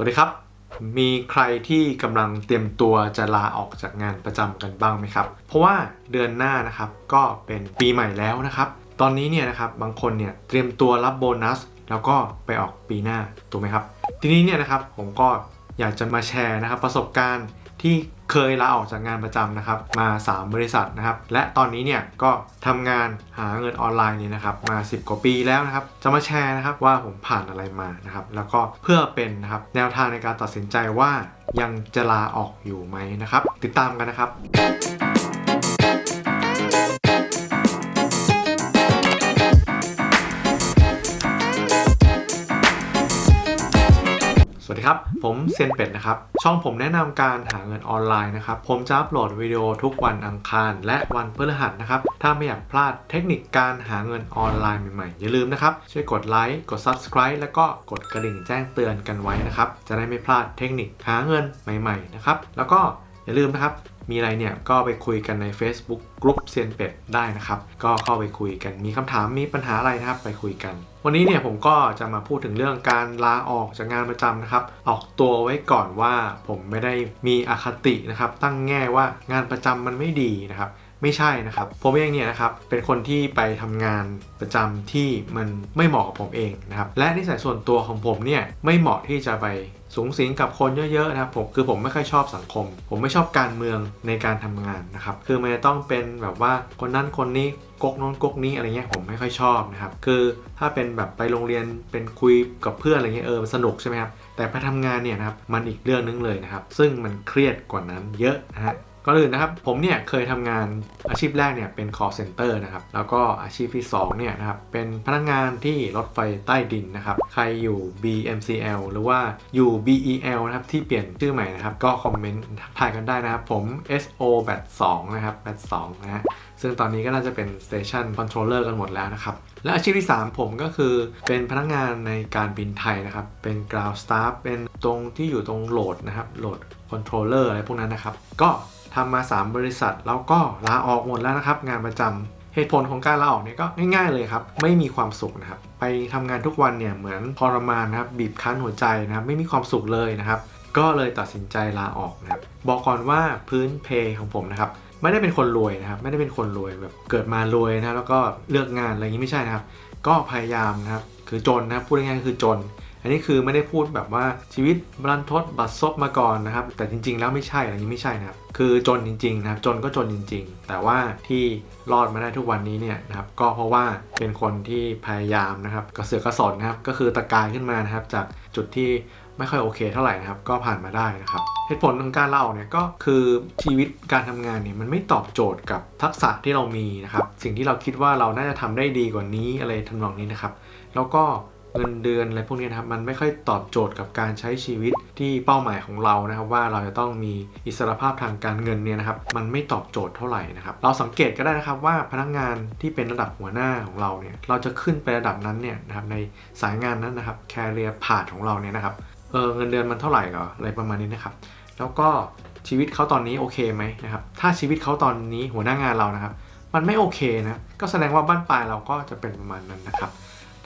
วัสดีครับ มีใครที่กำลังเตรียมตัวจะลาออกจากงานประจำกันบ้างไหมครับ เพราะว่าเดือนหน้านะครับก็เป็นปีใหม่แล้วนะครับ ตอนนี้เนี่ยนะครับบางคนเนี่ยเตรียมตัวรับโบนัส แล้วก็ไปออกปีหน้าถูกไหมครับ ทีนี้เนี่ยนะครับผมก็อยากจะมาแชร์นะครับประสบการณ์ ที่เคยลาออกจากงานประจำนะครับมา 3 บริษัทนะครับ และตอนนี้เนี่ยก็ทำงานหาเงินออนไลน์เนี่ยนะครับมา 10 กว่าปีแล้วนะครับ จะมาแชร์นะครับว่าผมผ่านอะไรมานะครับ แล้วก็เพื่อเป็นนะครับแนวทางในการตัดสินใจว่ายังจะลาออกอยู่ไหมนะครับ ติดตามกันนะครับ ครับ ผมเซียนเป็ดนะครับ ช่องผมแนะนำการหาเงินออนไลน์นะครับ ผมจะอัปโหลดวิดีโอทุกวันอังคาร และวันพฤหัสนะครับ ถ้าไม่อยากพลาดเทคนิคการหาเงินออนไลน์ใหม่ๆ อย่าลืมนะครับ ช่วยกดไลค์ กด Subscribe แล้วก็กดกระดิ่งแจ้งเตือนกันไว้นะครับ จะได้ไม่พลาดเทคนิคหาเงินใหม่ๆนะครับ แล้วก็อย่าลืมนะครับ มีอะไรเนี่ยก็ไปคุยกันใน Facebook กลุ่มเซียนเป็ดได้นะครับ ก็เข้าไปคุยกันมีคำถามมีปัญหาอะไรนะครับไปคุยกัน วันนี้เนี่ยผมก็จะมาพูดถึงเรื่องการลาออกจากงานประจำนะครับ ออกตัวไว้ก่อนว่าผมไม่ได้มีอคตินะครับ ตั้งแง่ว่างานประจำมันไม่ดีนะครับ ไม่ใช่นะครับ ผมเองเนี่ยนะครับเป็นคนที่ไปทำงานประจำที่มันไม่เหมาะกับผมเองนะครับและนิสัยส่วนตัวของผมเนี่ยไม่เหมาะที่จะไปสูงสิงกับคนเยอะๆนะครับผมคือผมไม่ค่อยชอบสังคม ผมไม่ชอบการเมืองในการทำงานนะครับคือมันจะต้องเป็นแบบว่าคนนั้นคนนี้ก๊กน้นก๊กนี้อะไรเงี้ยผมไม่ค่อยชอบนะครับคือถ้าเป็นแบบไปโรงเรียนเป็นคุยกับเพื่อนอะไรเงี้ยเออสนุกใช่ไหมครับแต่ไปทำงานเนี่ยนะครับมันอีกเรื่องนึงเลยนะครับซึ่งมันเครียดกว่านั้นเยอะนะฮะ ก่อนอื่นนะครับผมเนี่ยเคยทำงานอาชีพแรกเนี่ยเป็น call center นะครับแล้วก็อาชีพที่2เนี่ยนะครับเป็นพนักงานที่รถไฟใต้ดินนะครับใครอยู่ BMCL หรือว่าอยู่ BEL นะครับที่เปลี่ยนชื่อใหม่นะครับก็คอมเมนต์ทักทายกันได้นะครับผม SO แบบ2นะครับแบบ2นะฮะซึ่งตอนนี้ก็น่าจะเป็น Station Controller กันหมดแล้วนะครับ และอาชีพที่ 3 ผมก็คือเป็นพนักงานในการบินไทยนะครับ เป็น ground staff เป็นตรงที่อยู่ตรงโหลดนะครับโหลด controller อะไรพวกนั้นนะครับ ก็ ทำมา 3 บริษัท แล้วก็ลาออกหมดแล้วนะครับ งานประจำเหตุผลของการลาออกเนี่ยก็ง่ายๆเลยครับ ไม่มีความสุขนะครับ ไปทำงานทุกวันเนี่ยเหมือนทรมานนะครับบีบคั้นหัวใจนะครับไม่มีความสุขเลยนะครับ ก็เลยตัดสินใจลาออกนะครับบอกก่อนว่าพื้นเพของผมนะครับไม่ได้เป็นคนรวยนะครับไม่ได้เป็นคนรวยแบบเกิดมารวยนะแล้วก็เลือกงานอะไรอย่างนี้ไม่ใช่นะครับ ก็พยายามนะครับคือจนนะครับพูดง่ายๆคือจน นนี้คือไม่ได้พูดแบบว่าชีวิตบรันทดบัดซบมาก่อนนะครับ แต่จริง ๆ แล้วไม่ใช่อะไรนี้ไม่ใช่นะครับ คือจนจริงๆนะครับจนก็จนจริง ๆ แต่ว่าที่รอดมาได้ทุกวันนี้เนี่ยนะครับ ก็เพราะว่าเป็นคนที่พยายามนะครับกระเสือกกระสนนะครับ ก็คือตะกายขึ้นมานะครับ จากจุดที่ไม่ค่อยโอเคเท่าไหร่นะครับ ก็ผ่านมาได้นะครับเหตุผลของการเลาเนี่ยก็คือชีวิตการทำงานเนี่ยมันไม่ตอบโจทย์กับทักษะที่เรามีนะครับ สิ่งที่เราคิดว่าเราน่าจะทำได้ดีกว่านี้อะไรทำนองนี้นะครับ แล้วก็ เงินเดือนอะไรพวกนี้นะครับมันไม่ค่อยตอบโจทย์กับการใช้ชีวิตที่เป้าหมายของเรานะครับว่าเราจะต้องมีอิสรภาพทางการเงินเนี่ยนะครับมันไม่ตอบโจทย์เท่าไหร่นะครับเราสังเกตก็ได้นะครับว่าพนักงานที่เป็นระดับหัวหน้าของเราเนี่ยเราจะขึ้นไประดับนั้นเนี่ยนะครับในสายงานนั้นนะครับแคเรียพาดของเราเนี่ยนะครับเออเงินเดือนมันเท่าไหร่เหรออะไรประมาณนี้นะครับแล้วก็ชีวิตเขาตอนนี้โอเคไหมนะครับถ้าชีวิตเขาตอนนี้หัวหน้างานเรานะครับมันไม่โอเคนะก็แสดงว่าบ้านปลายเราก็จะเป็นประมาณนั้นนะครับ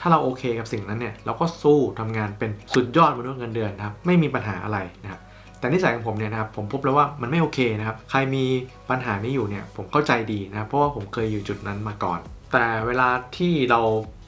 ถ้าเราโอเคกับสิ่งนั้นเนี่ยเราก็สู้ทำงานเป็นสุดยอดมนุษย์เงินเดือนนะครับไม่มีปัญหาอะไรนะครับแต่นิสัยของผมเนี่ยนะครับผมพบแล้วว่ามันไม่โอเคนะครับใครมีปัญหานี้อยู่เนี่ยผมเข้าใจดีนะครับเพราะว่าผมเคยอยู่จุดนั้นมาก่อน แต่เวลาที่เรา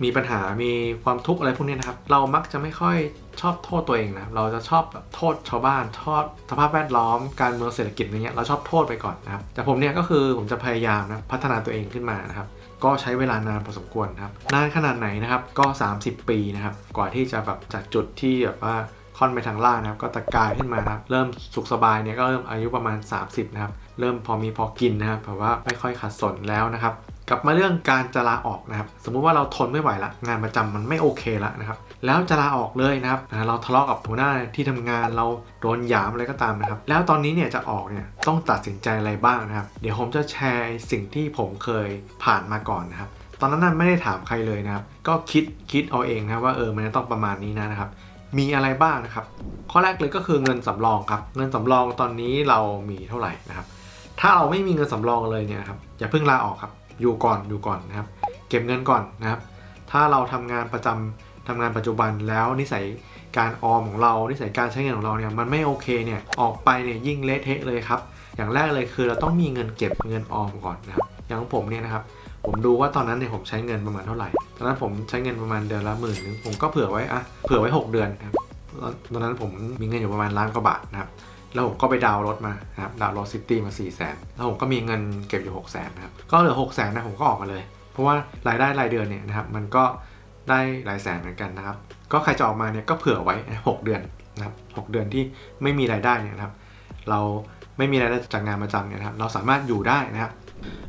มีปัญหามีความทุกข์อะไรพวกนี้นะครับเรามักจะไม่ค่อยชอบโทษตัวเองนะเราจะชอบโทษชาวบ้านโทษสภาพแวดล้อมการเมืองเศรษฐกิจอะไรเงี้ยเราชอบโทษไปก่อนนะครับแต่ผมเนี่ยก็คือผมจะพยายามนะพัฒนาตัวเองขึ้นมานะครับ ก็ใช้เวลานานพอสมควรนะครับนานขนาดไหนนะครับก็ 30 ปีนะครับกว่าที่จะแบบจากจุดที่แบบว่าค่อนไปทางล่างนะครับก็ตะกายขึ้นมานครับเริ่มสุขสบายเนี่ยก็เริ่มอายุประมาณ 30นะครับเริ่มพอมีพอกินนะครับแบบว่าไม่ค่อยขัดสนแล้วนะครับ กลับมาเรื่องการจะลาออกนะครับ สมมุติว่าเราทนไม่ไหวละงานประจำมันไม่โอเคละนะครับ แล้วจะลาออกเลยนะครับเราทะเลาะกับหัวหน้าที่ทำงานเราโดนหยามอะไรก็ตามนะครับ แล้วตอนนี้เนี่ยจะออกเนี่ยต้องตัดสินใจอะไรบ้างนะครับ เดี๋ยวผมจะแชร์สิ่งที่ผมเคยผ่านมาก่อนนะครับ ตอนนั้นน่ะไม่ได้ถามใครเลยนะครับ ก็คิดคิดเอาเองนะว่าเออมันจะต้องประมาณนี้นะนะครับ มีอะไรบ้างนะครับ ข้อแรกเลยก็คือเงินสำรองครับ เงินสำรองตอนนี้เรามีเท่าไหร่นะครับ ถ้าเราไม่มีเงินสำรองเลยเนี่ยครับอย่าเพิ่งลาออกครับ อยู่ก่อนอยู่ก่อนนะครับ เก็บเงินก่อนนะครับ ถ้าเราทำงานประจำทำงานปัจจุบันแล้วนิสัยการออมของเรานิสัยการใช้เงินของเราเนี่ยมันไม่โอเคเนี่ยออกไปเนี่ยยิ่งเละเทะเลยครับ อย่างแรกเลยคือเราต้องมีเงินเก็บเงินออมก่อนนะครับ อย่างผมเนี่ยนะครับผมดูว่าตอนนั้นเนี่ยผมใช้เงินประมาณเท่าไหร่ ตอนนั้นผมใช้เงินประมาณเดือนละหมื่นนึงผมก็เผื่อไว้อะเผื่อไว้ 6 เดือนครับ ตอนนั้นผมมีเงินอยู่ประมาณล้านกว่าบาทนะครับ แล้วผมก็ไปดาวน์รถมานะครับดาวน์รถซิตี้มา4 0 0แสนแล้วผมก็มีเงินเก็บอยู่6 0แสนนะครับก็เหลือ6 0แสนนะผมก็ออกมาเลย เพราะว่ารายได้รายเดือนเนี่ยนะครับมันก็ได้หลายแสนเหมือนกันนะครับ ก็ใครจะออกมาเนี่ยก็เผื่อไว้ 6 เดือนนะครับ6เดือนที่ไม่มีรายได้เนี่ยนะครับ เราไม่มีรายได้จากงานประจำเนี่ยนะครับเราสามารถอยู่ได้นะครับ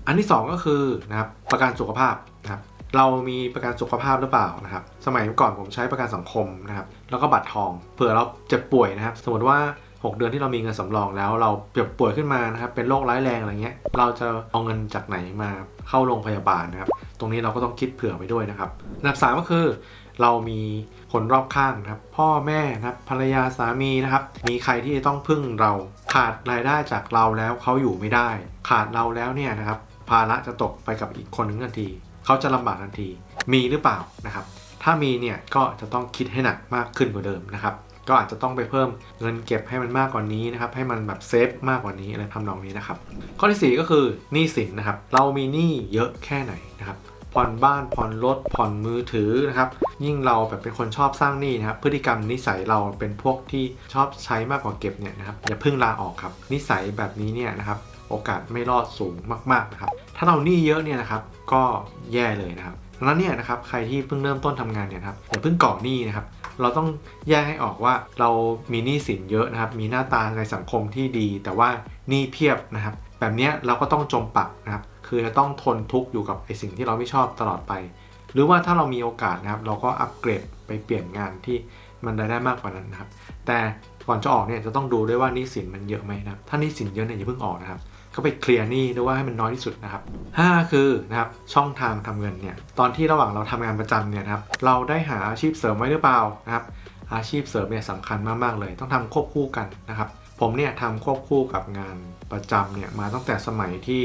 อันที่ 2 ก็คือนะครับประกันสุขภาพนะครับเรามีประกันสุขภาพหรือเปล่านะครับ สมัยก่อนผมใช้ประกันสังคมนะครับ แล้วก็บัตรทอง เผื่อเราเจ็บป่วยนะครับ สมมติว่า 6 เดือนที่เรามีเงินสำรองแล้วเราเจ็บป่วยขึ้นมานะครับเป็นโรคร้ายแรงอะไรเงี้ยเราจะเอาเงินจากไหนมาเข้าโรงพยาบาลนะครับ ตรงนี้เราก็ต้องคิดเผื่อไว้ด้วยนะครับอันดับ 3 ก็คือ เรามีคนรอบข้างนะครับ พ่อแม่นะครับภรรยาสามีนะครับ มีใครที่จะต้องพึ่งเราขาดรายได้จากเราแล้วเขาอยู่ไม่ได้ ขาดเราแล้วเนี่ยนะครับภาระจะตกไปกับอีกคนหนึงทันทีเขาจะลำบากทันที มีหรือเปล่านะครับ ถ้ามีเนี่ยก็จะต้องคิดให้หนักมากขึ้นกว่าเดิมนะครับ ก็อาจจะต้องไปเพิ่มเงินเก็บให้มันมากกว่านี้นะครับให้มันแบบเซฟมากกว่านี้อะไรทำนองนี้นะครับข้อที่ 4 ก็คือหนี้สินนะครับเรามีหนี้เยอะแค่ไหนนะครับผ่อนบ้านผ่อนรถผ่อนมือถือนะครับยิ่งเราแบบเป็นคนชอบสร้างหนี้นะครับพฤติกรรมนิสัยเราเป็นพวกที่ชอบใช้มากกว่าเก็บเนี่ยนะครับอย่าเพิ่งลาออกครับนิสัยแบบนี้เนี่ยนะครับโอกาสไม่รอดสูงมากๆนะครับถ้าเราหนี้เยอะเนี่ยนะครับก็แย่เลยนะครับดังนั้นเนี่ยนะครับใครที่เพิ่งเริ่มต้นทำงานเนี่ยครับอย่าเพิ่งก่อหนี้นะครับ เราต้องแยกให้ออกว่าเรามีหนี้สินเยอะนะครับ มีหน้าตาในสังคมที่ดี แต่ว่าหนี้เพียบนะครับ แบบนี้เราก็ต้องจมปักนะครับ คือจะต้องทนทุกข์อยู่กับไอสิ่งที่เราไม่ชอบตลอดไป หรือว่าถ้าเรามีโอกาสนะครับ เราก็อัปเกรดไปเปลี่ยนงานที่มันรายได้มากกว่านั้นนะครับ แต่ก่อนจะออกเนี่ยจะต้องดูด้วยว่าหนี้สินมันเยอะไหมนะครับ ถ้าหนี้สินเยอะเนี่ยอย่าเพิ่งออกนะครับ ก็ไปเคลียร์หนี้ด้วยว่าให้มันน้อยที่สุดนะครับ 5 คือนะครับช่องทางทำเงินเนี่ยตอนที่ระหว่างเราทำงานประจำเนี่ยนะครับเราได้หาอาชีพเสริมไว้หรือเปล่านะครับอาชีพเสริมเนี่ยสำคัญมากๆเลย ต้องทำควบคู่กันนะครับ ผมเนี่ยทำควบคู่กับงานประจำเนี่ยมาตั้งแต่สมัยที่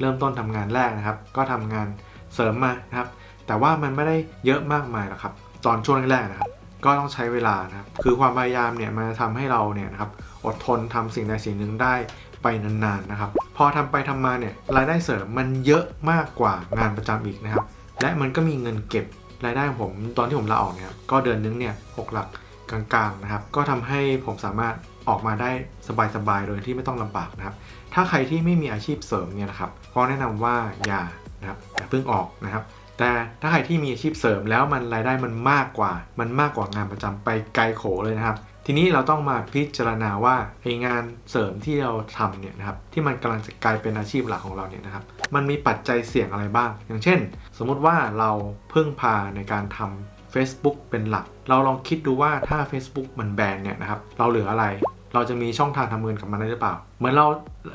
เริ่มต้นทำงานแรกนะครับ ก็ทำงานเสริมมานะครับ แต่ว่ามันไม่ได้เยอะมากมายหรอกครับตอนช่วงแรกๆนะครับก็ต้องใช้เวลานะครับ คือความพยายามเนี่ยมันจะทำให้เราเนี่ยนะครับอดทนทำสิ่งใดสิ่งหนึ่งได้ ไปนานๆนะครับ พอทำไปทำมาเนี่ยรายได้เสริมมันเยอะมากกว่างานประจำอีกนะครับ และมันก็มีเงินเก็บรายได้ของผมตอนที่ผมลาออกเนี่ยก็เดือนนึงเนี่ยหกหลักกลางๆนะครับ ก็ทำให้ผมสามารถออกมาได้สบายๆโดยที่ไม่ต้องลำบากนะครับ ถ้าใครที่ไม่มีอาชีพเสริมเนี่ยนะครับก็แนะนำว่าอย่านะครับอย่าเพิ่งออกนะครับแต่ถ้าใครที่มีอาชีพเสริมแล้วมันรายได้มันมากกว่า มันมากกว่างานประจำไปไกลโขเลยนะครับ ทีนี้เราต้องมาพิจารณาว่าไองานเสริมที่เราทำเนี่ยนะครับที่มันกำลังจะกลายเป็นอาชีพหลักของเราเนี่ยนะครับมันมีปัจจัยเสี่ยงอะไรบ้าง อย่างเช่น สมมุติว่าเราพึ่งพาในการทำ Facebook เป็นหลัก เราลองคิดดูว่าถ้า Facebook มันแบนเนี่ยนะครับเราเหลืออะไร เราจะมีช่องทางทำเงินกับมันได้หรือเปล่า เหมือนเรา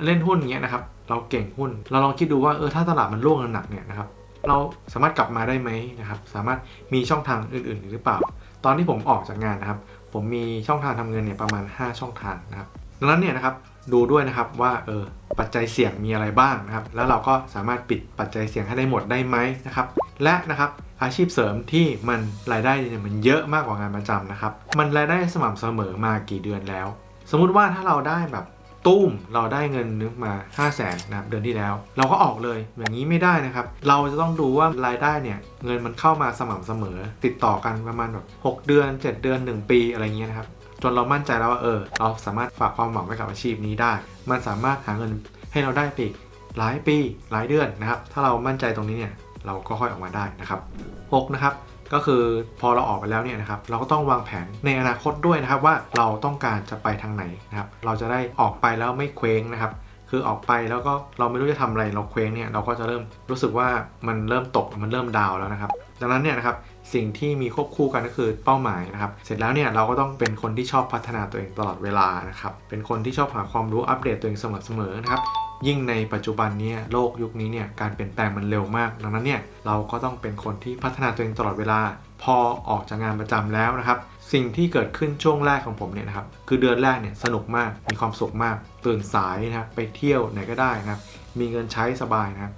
เล่นหุ้นอย่างเงี้ยนะครับเราเก่งหุ้น เราลองคิดดูว่าเออถ้าตลาดมันร่วงหนักเนี่ยนะครับเราสามารถกลับมาได้ไหมนะครับสามารถมีช่องทางอื่นๆหรือเปล่า ตอนที่ผมออกจากงานนะครับ ผมมีช่องทางทำเงินเนี่ยประมาณ 5 ช่องทางนะครับดังนั้นเนี่ยนะครับดูด้วยนะครับว่าเออปัจจัยเสี่ยงมีอะไรบ้างนะครับ แล้วเราก็สามารถปิดปัจจัยเสี่ยงให้ได้หมดได้ไหมนะครับ และนะครับอาชีพเสริมที่มันรายได้เนี่ยมันเยอะมากกว่างานประจำนะครับ มันรายได้สม่ำเสมอมากี่เดือนแล้ว สมมุติว่าถ้าเราได้แบบ ตุ้มเราได้เงินนึกมา 5 0 0แสนนะครับเดือนที่แล้ว เราก็ออกเลยอย่างนี้ไม่ได้นะครับ เราจะต้องดูว่ารายได้เนี่ยเงินมันเข้ามาสม่ำเสมอ ติดต่อกันประมาณแบบ6เดือน 7 เดือน 1 ปีอะไรเงี้ยนะครับจนเรามั่นใจแล้วว่าเออ เราสามารถฝากความหวังไว้กับอาชีพนี้ได้ มันสามารถหาเงินให้เราได้ไปอีกหลายปีหลายเดือนนะครับ ถ้าเรามั่นใจตรงนี้เนี่ยเราก็ค่อยออกมาได้นะครับ6นะครับ ก็คือพอเราออกไปแล้วเนี่ยนะครับเราก็ต้องวางแผนในอนาคตด้วยนะครับว่าเราต้องการจะไปทางไหนนะครับเราจะได้ออกไปแล้วไม่เคว้งนะครับคือออกไปแล้วก็เราไม่รู้จะทำอะไรเราเคว้งเนี่ยเราก็จะเริ่มรู้สึกว่ามันเริ่มตกมันเริ่มดาวแล้วนะครับ ดังนั้นเนี่ยนะครับสิ่งที่มีควบคู่กันก็คือเป้าหมายนะครับ เสร็จแล้วเนี่ยเราก็ต้องเป็นคนที่ชอบพัฒนาตัวเองตลอดเวลานะครับเป็นคนที่ชอบหาความรู้อัปเดตตัวเองเสมอๆนะครับ ยิ่งในปัจจุบันนี้โลกยุคนี้เนี่ยการเปลี่ยนแปลงมันเร็วมาก ดังนั้นเนี่ยเราก็ต้องเป็นคนที่พัฒนาตัวเองตลอดเวลา พอออกจากงานประจำแล้วนะครับสิ่งที่เกิดขึ้นช่วงแรกของผมเนี่ยนะครับคือเดือนแรกเนี่ยสนุกมากมีความสุขมาก ตื่นสายนะครับไปเที่ยวไหนก็ได้นะครับมีเงินใช้สบายนะครับ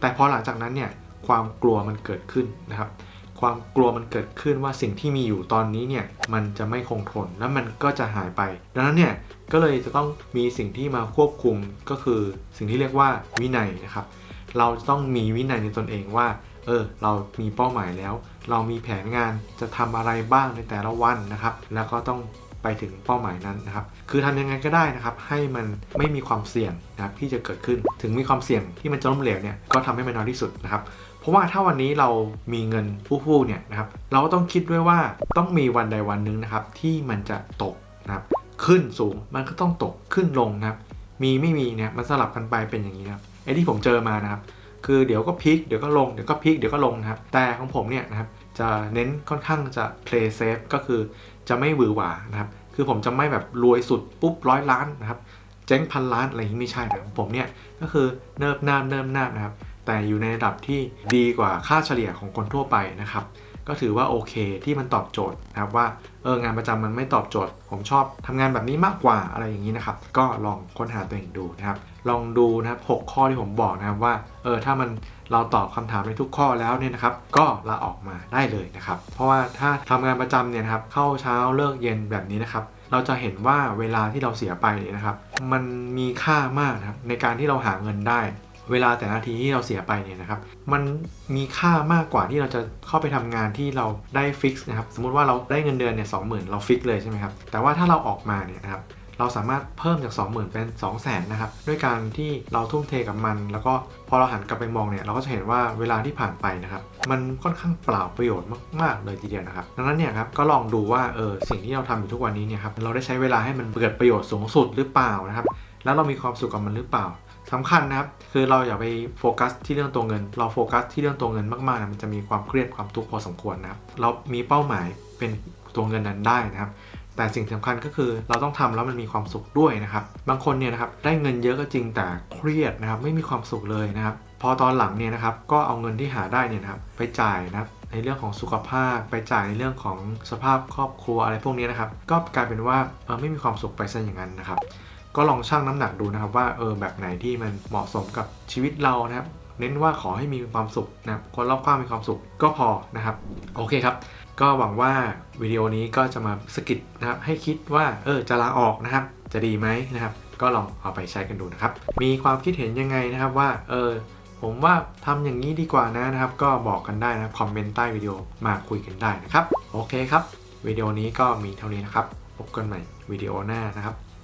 แต่พอหลังจากนั้นเนี่ยความกลัวมันเกิดขึ้นนะครับ ความกลัวมันเกิดขึ้นว่าสิ่งที่มีอยู่ตอนนี้เนี่ยมันจะไม่คงทนแล้วมันก็จะหายไป ดังนั้นเนี่ยก็เลยจะต้องมีสิ่งที่มาควบคุมก็คือสิ่งที่เรียกว่าวินัยนะครับ เราจะต้องมีวินัยในตนเองว่าเออเรามีเป้าหมายแล้ว เรามีแผนงานจะทำอะไรบ้างในแต่ละวันนะครับ แล้วก็ต้องไปถึงเป้าหมายนั้นนะครับ คือทำยังไงก็ได้นะครับ ให้มันไม่มีความเสี่ยงนะครับที่จะเกิดขึ้น ถึงมีความเสี่ยงที่มันจะล้มเหลวเนี่ยก็ทำให้มันน้อยที่สุดนะครับ ราะว่าถ้าวันนี้เรามีเงินฟู่ๆเนี่ยนะครับเราก็ต้องคิดด้วยว่าต้องมีวันใดวันหนึ่งนะครับที่มันจะตกนะครับขึ้นสูงมันก็ต้องตกขึ้นลงนะครับมีไม่มีเนี่ยมันสลับกันไปเป็นอย่างนี้นะครับไอ้ที่ผมเจอมานะครับคือเดี๋ยวก็พลิกเดี๋ยวก็ลงเดี๋ยวก็พลิกเดี๋ยวก็ลงนะครับแต่ของผมเนี่ยนะครับจะเน้นค่อนข้างจะ play safe ก็คือจะไม่หวือหวานะครับคือผมจะไม่แบบรวยสุดปุ๊บร้อยล้านนะครับเจ๊งพันล้านอะไรอย่างนี้ไม่ใช่นะผมเนี่ยก็คือเนิบนาบเนิบนาบนะครับ แต่อยู่ในระดับที่ดีกว่าค่าเฉลี่ยของคนทั่วไปนะครับ ก็ถือว่าโอเคที่มันตอบโจทย์นะครับว่าเอองานประจำมันไม่ตอบโจทย์ ผมชอบทำงานแบบนี้มากกว่าอะไรอย่างนี้นะครับ ก็ลองค้นหาตัวเองดูนะครับ ลองดูนะครับ6ข้อที่ผมบอกนะครับว่าเออถ้ามันเราตอบคำถามในทุกข้อแล้วเนี่ยนะครับ ก็ลาออกมาได้เลยนะครับ เพราะว่าถ้าทำงานประจำเนี่ยนะครับเข้าเช้าเลิกเย็นแบบนี้นะครับเราจะเห็นว่าเวลาที่เราเสียไปเนี่ยนะครับ มันมีค่ามากนะครับในการที่เราหาเงินได้ เวลาแต่นาทีที่เราเสียไปเนี่ยนะครับ มันมีค่ามากกว่าที่เราจะเข้าไปทำงานที่เราได้ฟิกซ์นะครับ สมมุติว่าเราได้เงินเดือนเนี่ยสองหมื่นเราฟิกเลยใช่ไหมครับ แต่ว่าถ้าเราออกมาเนี่ยนะครับเราสามารถเพิ่มจาก 20,000 เป็น 200,000นะครับ ด้วยการที่เราทุ่มเทกับมัน แล้วก็พอเราหันกลับไปมองเนี่ย เราก็จะเห็นว่าเวลาที่ผ่านไปนะครับ มันค่อนข้างเปล่าประโยชน์มาก ๆ เลยทีเดียวนะครับ ดังนั้นเนี่ยครับ ก็ลองดูว่า เออ สิ่งที่เราทำอยู่ทุกวันนี้เนี่ยครับ เราได้ใช้เวลาให้มันเกิดประโยชน์สูงสุดหรือเปล่านะครับ แล้วเรามีความสุขกับมันหรือเปล่า สำคัญนะครับ คือเราอย่าไปโฟกัสที่เรื่องตัวเงิน เราโฟกัสที่เรื่องตัวเงินมากๆนะมันจะมีความเครียดความทุกข์พอสมควรนะครับเรามีเป้าหมายเป็นตัวเงินนั้นได้นะครับ แต่สิ่งสำคัญก็คือเราต้องทำแล้วมันมีความสุขด้วยนะครับ บางคนเนี่ยนะครับได้เงินเยอะก็จริงแต่เครียดนะครับ ไม่มีความสุขเลยนะครับ พอตอนหลังเนี่ยนะครับก็เอาเงินที่หาได้เนี่ยนะครับไปจ่ายนะครับในเรื่องของสุขภาพไปจ่ายในเรื่องของสภาพครอบครัวอะไรพวกนี้นะครับ ก็กลายเป็นว่าเออไม่มีความสุขไปซะอย่างนั้นนะครับ ก็ลองชั่งน้ำหนักดูนะครับว่าเออแบบไหนที่มันเหมาะสมกับชีวิตเรานะครับ เน้นว่าขอให้มีความสุขนะครับคนรอบข้างมีความสุขก็พอนะครับ โอเคครับ ก็หวังว่าวิดีโอนี้ก็จะมาสะกิดนะครับให้คิดว่าเออจะลาออกนะครับ จะดีไหมนะครับ ก็ลองเอาไปใช้กันดูนะครับ มีความคิดเห็นยังไงนะครับว่าเออผมว่าทำอย่างนี้ดีกว่านะนะครับ ก็บอกกันได้นะคอมเมนต์ใต้วิดีโอมาคุยกันได้นะครับ โอเคครับวิดีโอนี้ก็มีเท่านี้นะครับ พบกันใหม่วิดีโอหน้านะครับ